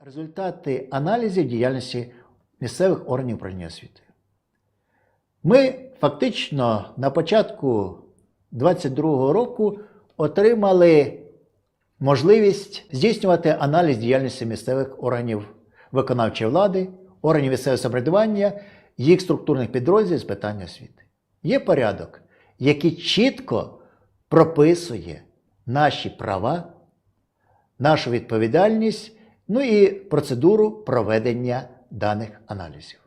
Результати аналізів діяльності місцевих органів управління освіти. Ми фактично на початку 2022 року отримали можливість здійснювати аналіз діяльності місцевих органів виконавчої влади, органів місцевого самоврядування, їх структурних підрозділів з питань освіти. Є порядок, який чітко прописує наші права, нашу відповідальність, ну і процедуру проведення даних аналізів.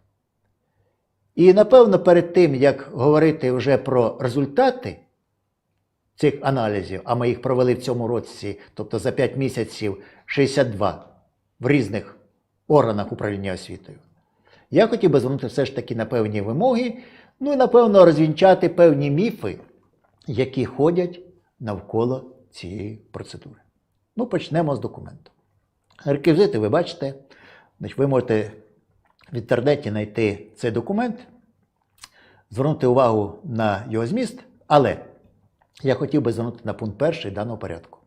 І напевно, перед тим, як говорити вже про результати цих аналізів, а ми їх провели в цьому році, тобто за 5 місяців 62 в різних органах управління освітою, я хотів би звернути все ж таки на певні вимоги, ну і напевно розвінчати певні міфи, які ходять навколо цієї процедури. Ну, почнемо з документу. Реквізити ви бачите, ви можете в інтернеті знайти цей документ, звернути увагу на його зміст, але я хотів би звернути на пункт перший даного порядку.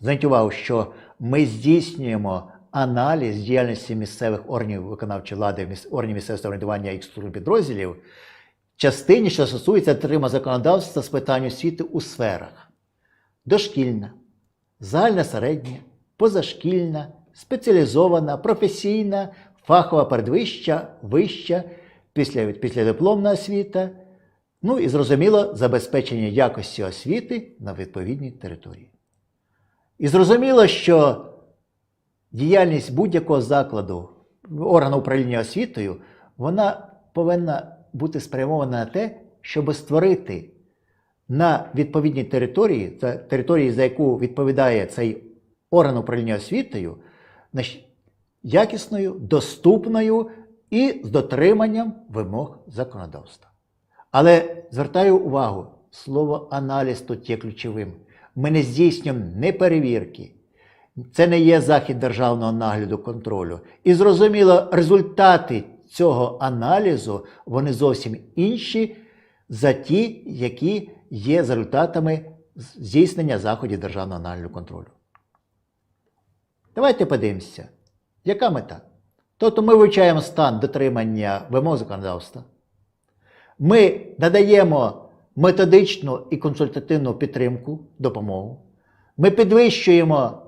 Зверніть увагу, що ми здійснюємо аналіз діяльності місцевих органів виконавчої влади, органів місцевого самоврядування і структурних підрозділів частині, що стосується дотримання законодавства з питань освіти у сферах дошкільна, загальна середня, позашкільна, спеціалізована, професійна, фахова передвища, вища, після, післядипломна освіта, ну і зрозуміло, забезпечення якості освіти на відповідній території. І зрозуміло, що діяльність будь-якого закладу, органу управління освітою, вона повинна бути спрямована на те, щоб створити на відповідній території, території, за яку відповідає цей орган управління освітою, якісною, доступною і з дотриманням вимог законодавства. Але звертаю увагу, слово аналіз тут є ключовим. Ми не здійснюємо не перевірки. Це не є захід державного нагляду контролю. І зрозуміло, результати цього аналізу вони зовсім інші за ті, які є результатами здійснення заходів державного нагляду контролю. Давайте подивимося, яка мета? Тобто ми вивчаємо стан дотримання вимог законодавства. Ми надаємо методичну і консультативну підтримку, допомогу. Ми підвищуємо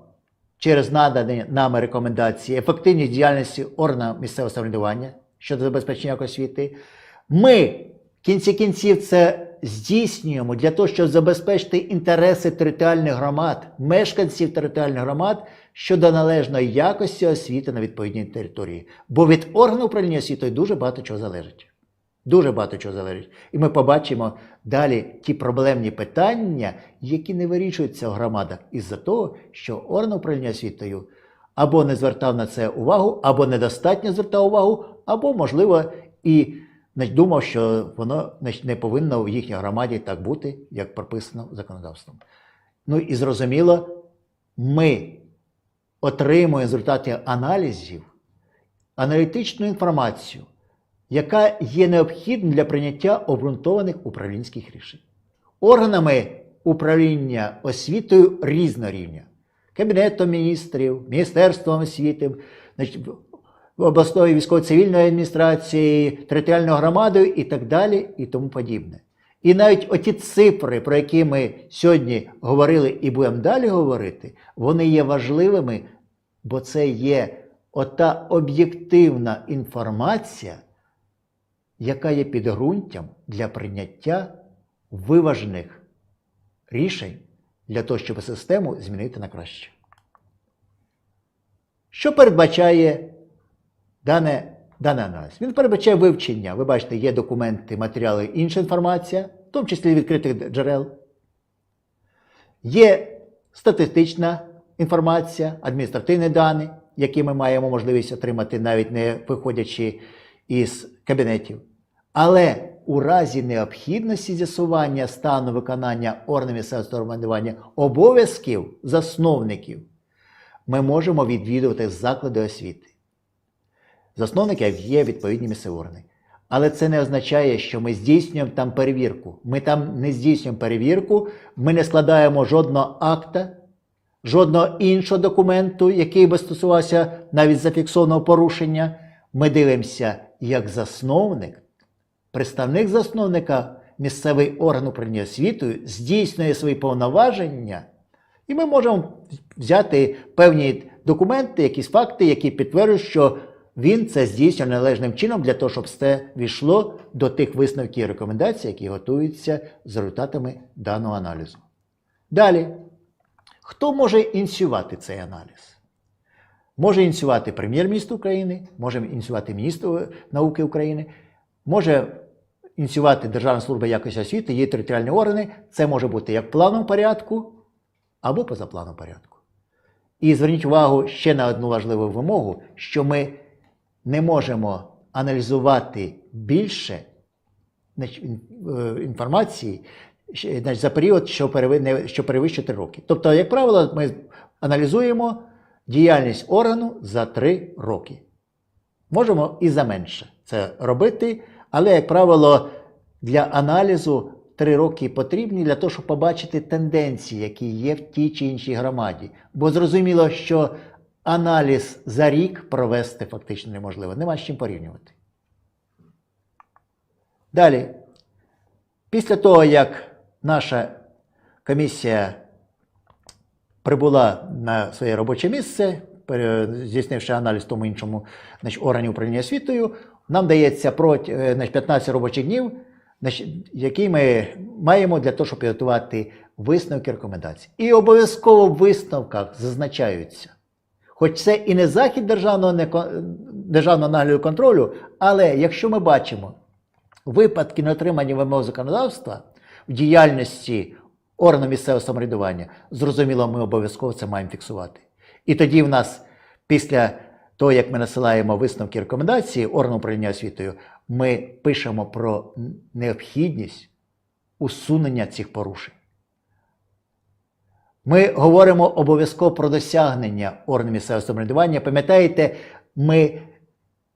через надані нами рекомендації ефективність діяльності органів місцевого самоврядування щодо забезпечення освіти. Ми в кінці кінців це здійснюємо для того, щоб забезпечити інтереси територіальних громад, мешканців територіальних громад щодо належної якості освіти на відповідній території. Бо від органу управління освітою дуже багато чого залежить. Дуже багато чого залежить. І ми побачимо далі ті проблемні питання, які не вирішуються в громадах із-за того, що орган управління освітою або не звертав на це увагу, або недостатньо звертав увагу, або, можливо, і значить, думав, що воно значить, не повинно в їхній громаді так бути, як прописано законодавством. Ну і зрозуміло, ми отримуємо результати аналізів, аналітичну інформацію, яка є необхідною для прийняття обґрунтованих управлінських рішень. Органами управління освітою різного рівня. Кабінетом міністрів, Міністерством освіти, значить, обласної військово-цивільної адміністрації, територіальною громадою і так далі, і тому подібне. І навіть оті цифри, про які ми сьогодні говорили і будемо далі говорити, вони є важливими, бо це є ота об'єктивна інформація, яка є підґрунтям для прийняття виважених рішень для того, щоб систему змінити на краще. Що передбачає дане, даний аналіз? Він передбачає вивчення. Ви бачите, є документи, матеріали, інша інформація, в тому числі відкритих джерел. Є статистична інформація, адміністративні дані, які ми маємо можливість отримати, навіть не виходячи із кабінетів. Але у разі необхідності з'ясування стану виконання органів місцевого самоврядування обов'язків засновників, ми можемо відвідувати заклади освіти. Засновників є відповідні місцеві органи. Але це не означає, що ми здійснюємо там перевірку. Ми там не здійснюємо перевірку, ми не складаємо жодного акта жодного іншого документу, який би стосувався навіть зафіксованого порушення. Ми дивимося як засновник, представник засновника, місцевий орган управління освітою здійснює свої повноваження, і ми можемо взяти певні документи, якісь факти, які підтверджують, що він це здійснює належним чином для того, щоб все війшло до тих висновків і рекомендацій, які готуються з результатами даного аналізу. Далі, хто може ініціювати цей аналіз? Може ініціювати прем'єр-міністр України, може ініціювати міністр науки України, може ініціювати Державна служба якості освіти, її територіальні органи. Це може бути як в плановому порядку або позаплановому порядку. І зверніть увагу ще на одну важливу вимогу, що ми не можемо аналізувати більше е, інформації за період, що перевищує 3 роки. Тобто, як правило, ми аналізуємо діяльність органу за 3 роки. Можемо і за менше це робити, але, як правило, для аналізу 3 роки потрібні для того, щоб побачити тенденції, які є в тій чи іншій громаді. Бо зрозуміло, що аналіз за рік провести фактично неможливо. Нема з чим порівнювати. Далі, після того, як наша комісія прибула на своє робоче місце, здійснивши аналіз тому іншому значить, органі управління освітою, нам дається е, значить, 15 робочих днів, значить, які ми маємо для того, щоб підготувати висновки рекомендацій. І обов'язково в висновках зазначаються. Хоч це і не захід державного, неко- державного нагляду контролю, але якщо ми бачимо випадки неотримання вимог законодавства в діяльності органу місцевого самоврядування, зрозуміло, ми обов'язково це маємо фіксувати. І тоді в нас, після того, як ми насилаємо висновки і рекомендації органу управління освітою, ми пишемо про необхідність усунення цих порушень. Ми говоримо обов'язково про досягнення органу місцевого самоврядування. Пам'ятаєте, ми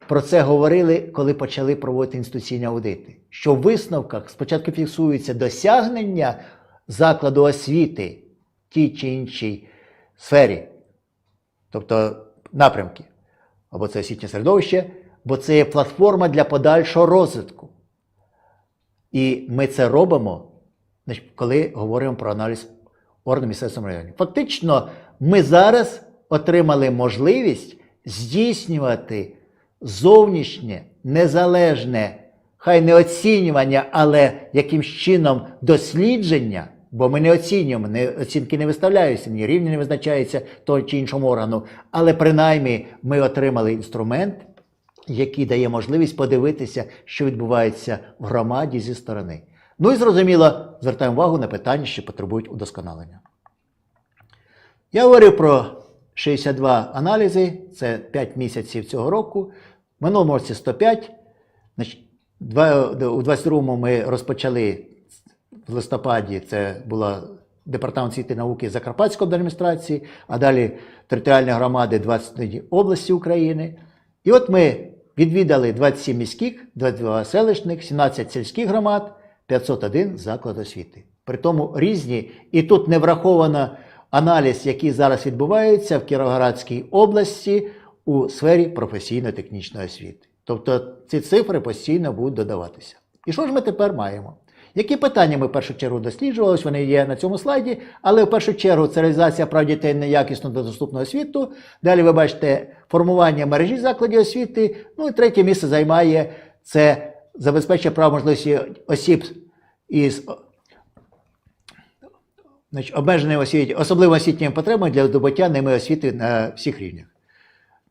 про це говорили, коли почали проводити інституційні аудити. Що в висновках спочатку фіксуються досягнення закладу освіти в тій чи іншій сфері, тобто напрямки, або це освітнє середовище, бо це є платформа для подальшого розвитку. І ми це робимо, коли говоримо про аналіз органу місцевого самоврядування. Фактично, ми зараз отримали можливість здійснювати зовнішнє, незалежне, хай не оцінювання, але якимсь чином дослідження, бо ми не оцінюємо, не, оцінки не виставляються, ні рівні не визначаються того чи іншому органу. Але принаймні ми отримали інструмент, який дає можливість подивитися, що відбувається в громаді зі сторони. Ну і зрозуміло, звертаємо увагу на питання, що потребують удосконалення. Я говорив про 62 аналізи, це 5 місяців цього року. В минулому році 105. У 22-му ми розпочали в листопаді, це була Департамент освіти науки Закарпатської адміністрації, а далі територіальні громади 20 області України. І от ми відвідали 27 міських, 22 селищних, 17 сільських громад, 501 заклад освіти. При тому різні, і тут не враховано аналіз, який зараз відбувається в Кіровоградській області у сфері професійно-технічної освіти. Тобто ці цифри постійно будуть додаватися. І що ж ми тепер маємо? Які питання ми в першу чергу досліджували? Вони є на цьому слайді, але в першу чергу це реалізація прав дітей неякісно до доступного освіту. Далі ви бачите формування мережі закладів освіти. Ну і третє місце займає це забезпечення прав можливості осіб із значить, обмеженими освіті, особливо освітніми потребами для здобуття ними освіти на всіх рівнях.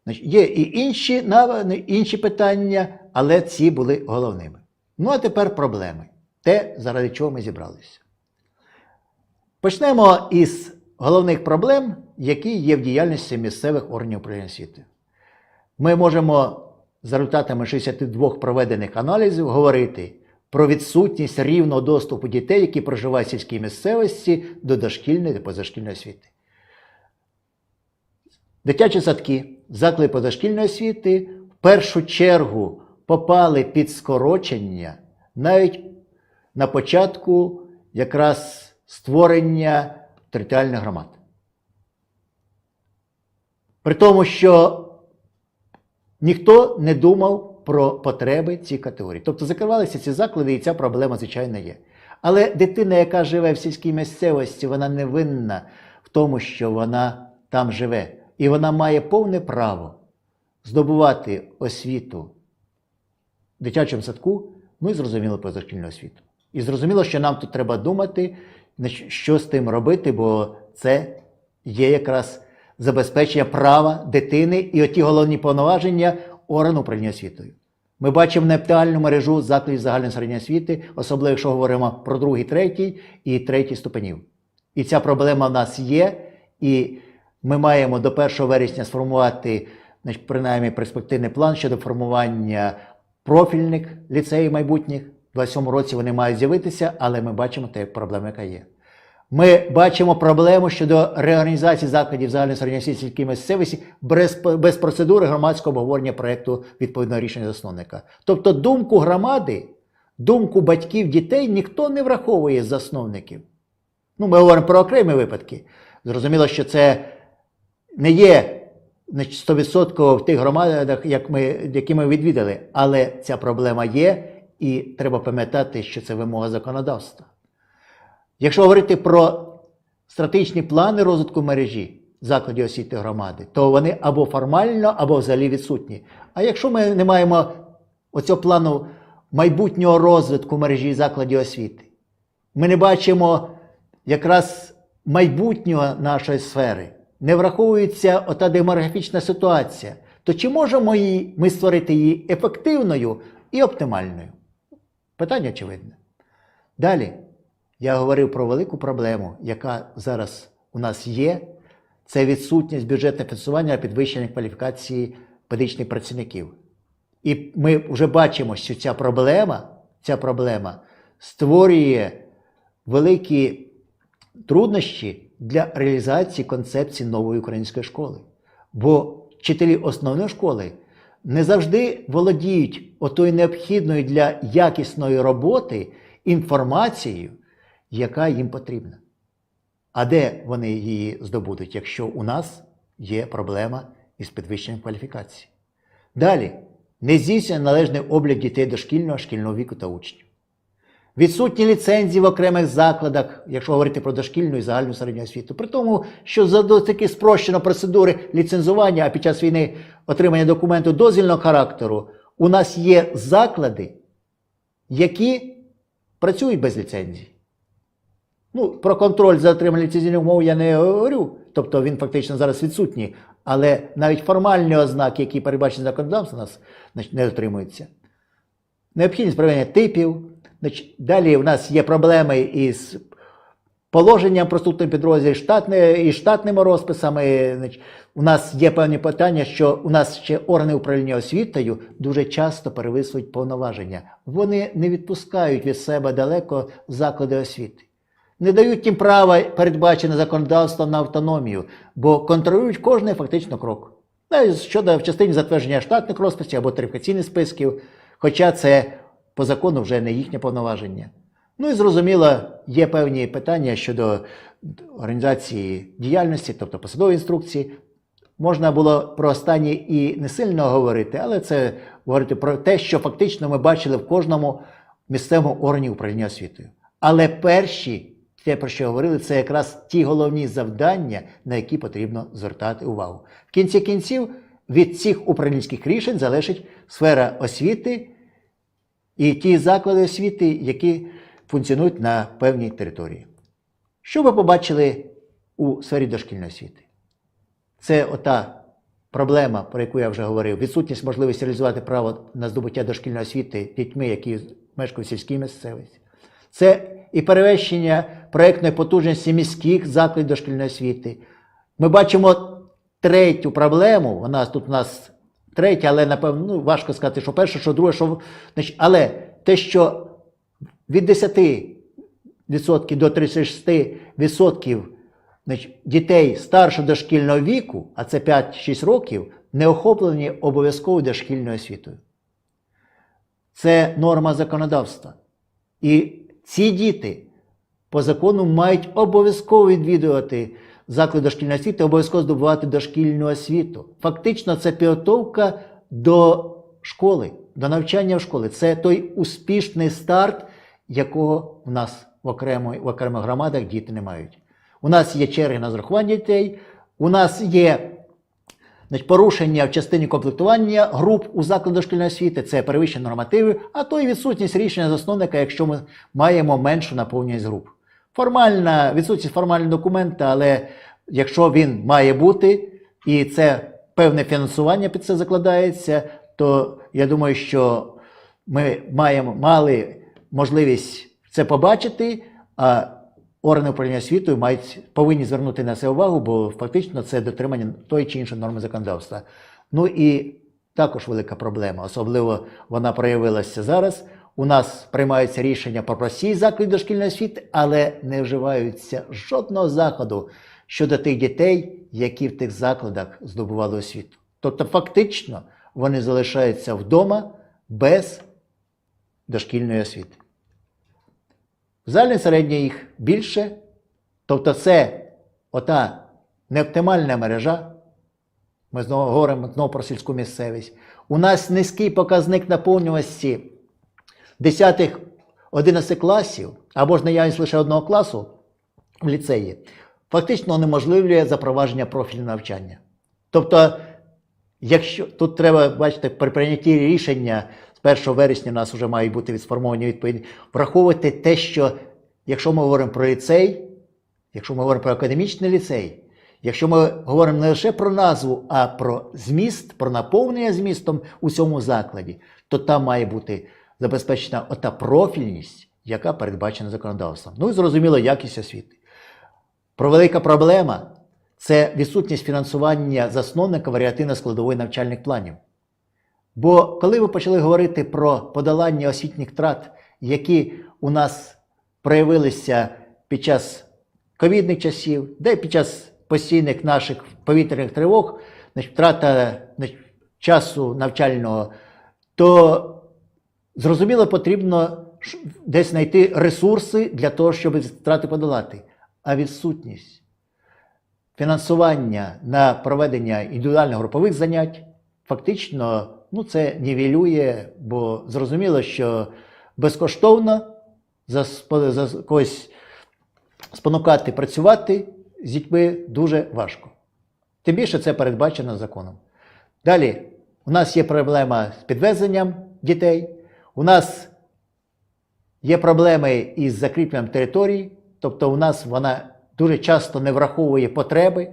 Значить, є і інші, нав- інші питання, але ці були головними. Ну а тепер проблеми. Те, заради чого ми зібралися. Почнемо із головних проблем, які є в діяльності місцевих органів управління освіти. Ми можемо за результатами 62 проведених аналізів говорити про відсутність рівного доступу дітей, які проживають в сільській місцевості до дошкільної та позашкільної освіти. Дитячі садки, заклади позашкільної освіти в першу чергу попали під скорочення навіть на початку якраз створення територіальних громад. При тому, що ніхто не думав про потреби цих категорій. Тобто закривалися ці заклади, і ця проблема, звичайно, є. Але дитина, яка живе в сільській місцевості, вона не винна в тому, що вона там живе. І вона має повне право здобувати освіту в дитячому садку, ну і зрозуміло позашкільну освіту. І зрозуміло, що нам тут треба думати, що з тим робити, бо це є якраз забезпечення права дитини і оті головні повноваження органу управління освітою. Ми бачимо нептуальну мережу закладів загальної середньої освіти, особливо якщо говоримо про другий, третій і третій ступенів. І ця проблема в нас є, і ми маємо до 1 вересня сформувати значить, принаймні перспективний план щодо формування профільних ліцеїв майбутніх. У 27 році вони мають з'явитися, але ми бачимо те проблему, яка є. Ми бачимо проблему щодо реорганізації закладів загальної середньої місцевості без, без процедури громадського обговорення проєкту відповідного рішення засновника. Тобто думку громади, думку батьків дітей ніхто не враховує з засновників. Ну, ми говоримо про окремі випадки. Зрозуміло, що це не є 100% в тих громадах, як ми, які ми відвідали, але ця проблема є, і треба пам'ятати, що це вимога законодавства. Якщо говорити про стратегічні плани розвитку мережі закладів освіти громади, то вони або формально, або взагалі відсутні. А якщо ми не маємо оцього плану майбутнього розвитку мережі закладів освіти, ми не бачимо якраз майбутнього нашої сфери, не враховується ота демографічна ситуація, то чи можемо її, ми створити її ефективною і оптимальною? Питання очевидне. Далі. Я говорив про велику проблему, яка зараз у нас є. Це відсутність бюджетного фінансування на підвищення кваліфікації педагогічних працівників. І ми вже бачимо, що ця проблема, ця проблема створює великі труднощі для реалізації концепції нової української школи. Бо вчителі основної школи не завжди володіють отою необхідною для якісної роботи інформацією, яка їм потрібна. А де вони її здобудуть, якщо у нас є проблема із підвищенням кваліфікації? Далі, не здійснює належний облік дітей дошкільного, шкільного віку та учнів. Відсутні ліцензії в окремих закладах, якщо говорити про дошкільну і загальну середню освіту. При тому, що за таки спрощено процедури ліцензування, а під час війни отримання документу дозвільного характеру, у нас є заклади, які працюють без ліцензії. Ну, про контроль за отриманням ліцензійних умов я не говорю, тобто він фактично зараз відсутній, але навіть формальні ознаки, які передбачені законодавством, у нас значить, не дотримуються. Необхідність проведення типів. Значить, далі в нас є проблеми із положенням про структурні підрозділи і штатними розписами. Значить, у нас є певні питання, що у нас ще органи управління освітою дуже часто перевисують повноваження. Вони не відпускають від себе далеко заклади освіти. Не дають їм права, передбачене законодавством на автономію, бо контролюють кожний фактично крок. Щодо в частині затвердження штатних розписів або тарифікаційних списків, хоча це по закону вже не їхнє повноваження. Ну і зрозуміло, є певні питання щодо організації діяльності, тобто посадової інструкції. Можна було про останні і не сильно говорити, але це говорити про те, що фактично ми бачили в кожному місцевому органі управління освітою. Але перші, те, про що говорили, це якраз ті головні завдання, на які потрібно звертати увагу. В кінці кінців від цих управлінських рішень залежить сфера освіти і ті заклади освіти, які функціонують на певній території. Що ви побачили у сфері дошкільної освіти? Це ота проблема, про яку я вже говорив, відсутність можливості реалізувати право на здобуття дошкільної освіти дітьми, які мешкають в сільській місцевості. Це і перевищення проєктної потужності міських закладів дошкільної освіти. Ми бачимо третю проблему. Вона тут у нас третя, але напевно ну, важко сказати, що перша, що друга, що але те, що від 10% до 36% значить, дітей старшого дошкільного віку, а це 5-6 років, не охоплені обов'язково дошкільною освітою. Це норма законодавства. І ці діти по закону мають обов'язково відвідувати заклади дошкільної освіти обов'язково здобувати дошкільну освіту. Фактично, це підготовка до школи, до навчання в школі. Це той успішний старт, якого в нас в, окремо, в окремих громадах діти не мають. У нас є черги на зрахування дітей, у нас є Значить, порушення в частині комплектування груп у закладах дошкільної освіти це перевищення нормативів, а то і відсутність рішення засновника, якщо ми маємо меншу наповненість груп. Формальна відсутність формального документа, але якщо він має бути, і це певне фінансування під це закладається, то я думаю, що ми маємо мали можливість це побачити. а Органи управління освітою мають повинні звернути на це увагу, бо фактично це дотримання тої чи іншої норми законодавства. Ну і також велика проблема, особливо вона проявилася зараз. У нас приймаються рішення про прості заклади дошкільної освіти, але не вживаються жодного заходу щодо тих дітей, які в тих закладах здобували освіту. Тобто, фактично, вони залишаються вдома без дошкільної освіти. В залі середньої їх більше, тобто це ота неоптимальна мережа. Ми знову говоримо знову про сільську місцевість. У нас низький показник наповнюваності 10-11 класів, або ж наявність лише одного класу в ліцеї, фактично унеможливлює запровадження профільного навчання. Тобто, якщо тут треба, бачите, при прийнятті рішення з 1 вересня у нас вже мають бути відсформовані відповідні, враховувати те, що якщо ми говоримо про ліцей, якщо ми говоримо про академічний ліцей, якщо ми говоримо не лише про назву, а про зміст, про наповнення змістом у цьому закладі, то там має бути забезпечена ота профільність, яка передбачена законодавством. Ну і зрозуміло, якість освіти. Про велика проблема це відсутність фінансування засновника варіативно-складової навчальних планів. Бо коли ви почали говорити про подолання освітніх втрат, які у нас проявилися під час ковідних часів, де під час постійних наших повітряних тривог, втрата часу навчального, то зрозуміло, потрібно десь знайти ресурси для того, щоб втрати подолати. А відсутність фінансування на проведення індивідуальних групових занять фактично ну, це нівелює, бо зрозуміло, що безкоштовно за, за когось спонукати працювати з дітьми дуже важко. Тим більше це передбачено законом. Далі, у нас є проблема з підвезенням дітей, у нас є проблеми із закріпленням територій, тобто у нас вона дуже часто не враховує потреби,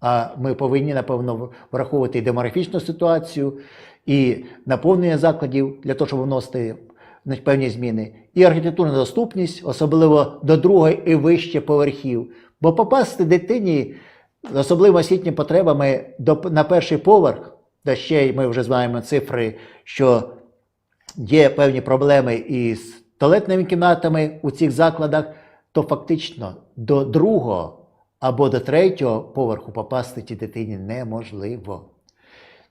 а ми повинні, напевно, враховувати і демографічну ситуацію, і наповнення закладів для того, щоб вносити певні зміни, і архітектурна доступність, особливо до другої і вище поверхів. Бо попасти дитині з особливо освітніми потребами на перший поверх, та ще й ми вже знаємо цифри, що є певні проблеми із туалетними кімнатами у цих закладах, то фактично до другого або до третього поверху попасти тій дитині неможливо.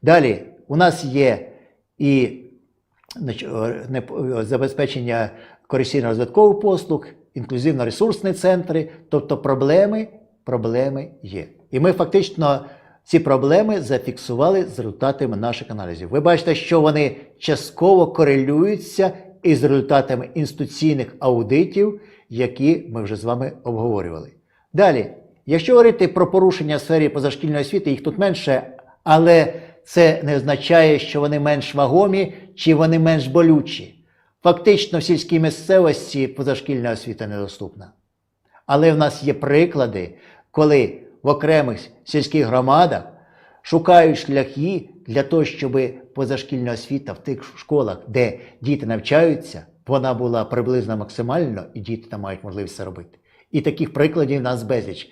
Далі у нас є і забезпечення корекційно-розвиткових послуг, інклюзивно-ресурсні центри, тобто проблеми, проблеми є. І ми фактично ці проблеми зафіксували з результатами наших аналізів. Ви бачите, що вони частково корелюються із результатами інституційних аудитів, які ми вже з вами обговорювали. Далі, якщо говорити про порушення в сфері позашкільної освіти, їх тут менше, але це не означає, що вони менш вагомі чи вони менш болючі. Фактично в сільській місцевості позашкільна освіта недоступна. Але в нас є приклади, коли в окремих сільських громадах шукають шляхи для того, щоб позашкільна освіта в тих школах, де діти навчаються, вона була приблизно максимально, і діти там мають можливість це робити. І таких прикладів в нас безліч.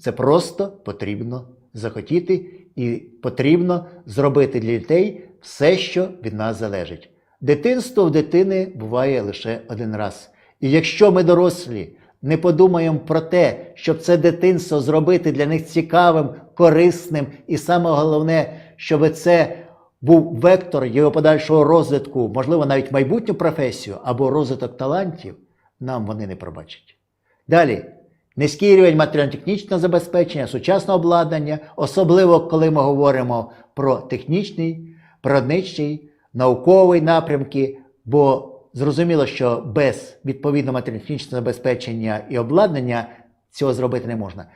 Це просто потрібно захотіти і потрібно зробити для дітей все, що від нас залежить. Дитинство в дитини буває лише один раз. І якщо ми дорослі не подумаємо про те, щоб це дитинство зробити для них цікавим, корисним, і саме головне, щоб це був вектор його подальшого розвитку, можливо, навіть майбутню професію або розвиток талантів, нам вони не пробачать. Далі, низький рівень матеріально-технічного забезпечення, сучасного обладнання, особливо коли ми говоримо про технічний, природничий, науковий напрямки, бо зрозуміло, що без відповідного матеріально-технічного забезпечення і обладнання цього зробити не можна.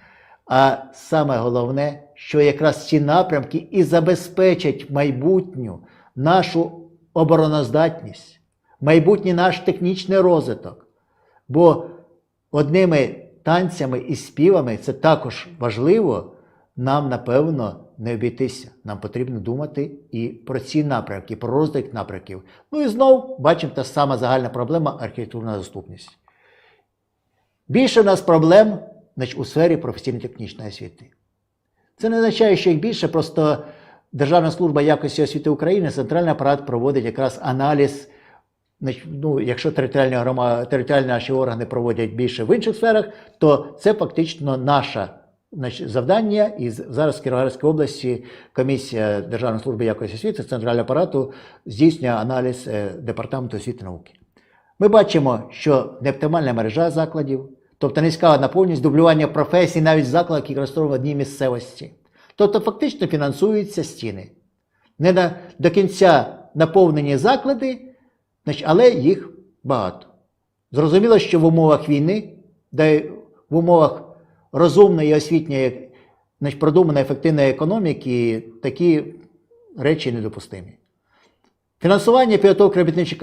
А саме головне, що якраз ці напрямки і забезпечать майбутню нашу обороноздатність, майбутній наш технічний розвиток. Бо одними танцями і співами це також важливо, нам, напевно, не обійтися. Нам потрібно думати і про ці напрямки, про розвиток напрямків. Ну і знов бачимо та сама загальна проблема архітектурна доступність. Більше в нас проблем значить, у сфері професійно-технічної освіти. Це не означає, що їх більше, просто Державна служба якості освіти України, центральний апарат проводить якраз аналіз. Ну, якщо територіальні, грома, територіальні наші органи проводять більше в інших сферах, то це фактично значить, завдання. І зараз в Кіровоградській області комісія Державної служби якості освіти центрального апарату здійснює аналіз е, департаменту освіти і науки. Ми бачимо, що неоптимальна мережа закладів, тобто низька наповненість, дублювання професій навіть в закладах, які розташовані в одній місцевості. Тобто фактично фінансуються стіни. Не на, до кінця наповнені заклади, але їх багато. Зрозуміло, що в умовах війни, де в умовах розумної освітньої, значить, продуманої ефективної економіки, такі речі недопустимі. Фінансування підготовки робітничих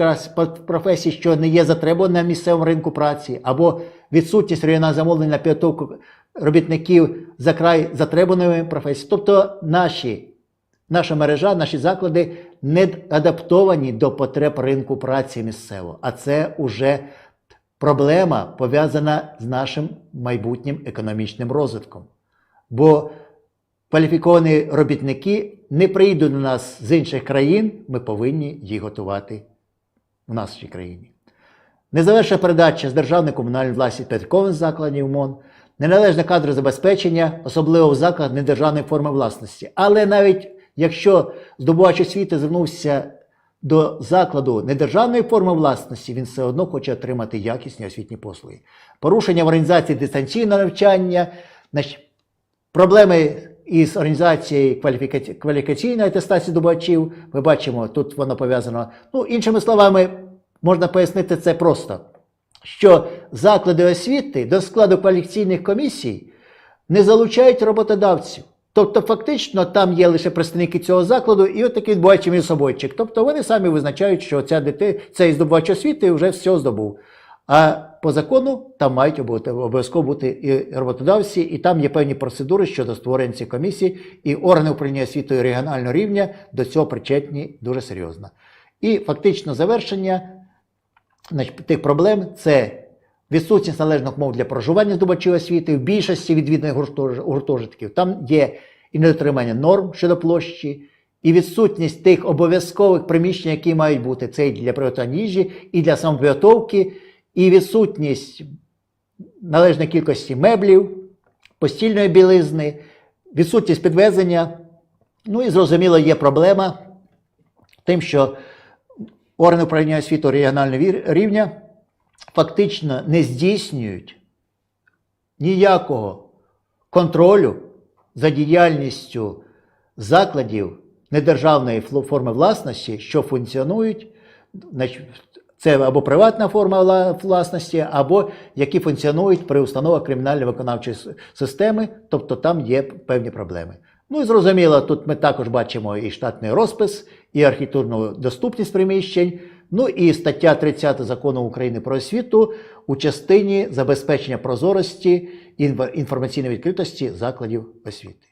професій, що не є затребуваним на місцевому ринку праці, або відсутність регіонального замовлення на підготовку робітників за край затребуваними професіями. Тобто наші, наша мережа, наші заклади не адаптовані до потреб ринку праці місцевого. А це вже проблема пов'язана з нашим майбутнім економічним розвитком. Бо кваліфіковані робітники не прийдуть до нас з інших країн, ми повинні їх готувати в нашій країні. Незавершена передача з державної комунальної власті підпорядкованих закладів МОН, неналежне кадрове забезпечення, особливо в закладах недержавної форми власності. Але навіть якщо здобувач освіти звернувся до закладу недержавної форми власності, він все одно хоче отримати якісні освітні послуги. Порушення в організації дистанційного навчання, проблеми із організацією кваліфікаці... кваліфікаційної атестації здобувачів. Ми бачимо, тут воно пов'язано. Ну, іншими словами, можна пояснити це просто, що заклади освіти до складу кваліфікаційних комісій не залучають роботодавців. Тобто, фактично, там є лише представники цього закладу, і от такий відбувається між собойчик. Тобто вони самі визначають, що ця дити, цей здобувач освіти вже все здобув. А по закону там мають обов'язково бути і роботодавці, і там є певні процедури щодо створення цих комісій, і органи управління освітою регіонального рівня до цього причетні дуже серйозно. І фактично завершення значить, тих проблем це відсутність належних умов для проживання здобувачів освіти в більшості відвідних гуртожитків. Там є і недотримання норм щодо площі, і відсутність тих обов'язкових приміщень, які мають бути це і для приготування їжі, і для самопідготовки, і відсутність належної кількості меблів, постільної білизни, відсутність підвезення. Ну і зрозуміло, є проблема тим, що органи управління освіти регіонального рівня фактично не здійснюють ніякого контролю за діяльністю закладів недержавної форми власності, що функціонують, це або приватна форма власності, або які функціонують при установах кримінально-виконавчої системи, тобто там є певні проблеми. Ну і зрозуміло, тут ми також бачимо і штатний розпис, і архітектурну доступність приміщень. Ну і стаття 30 закону України про освіту у частині забезпечення прозорості інфо- інформаційної відкритості закладів освіти.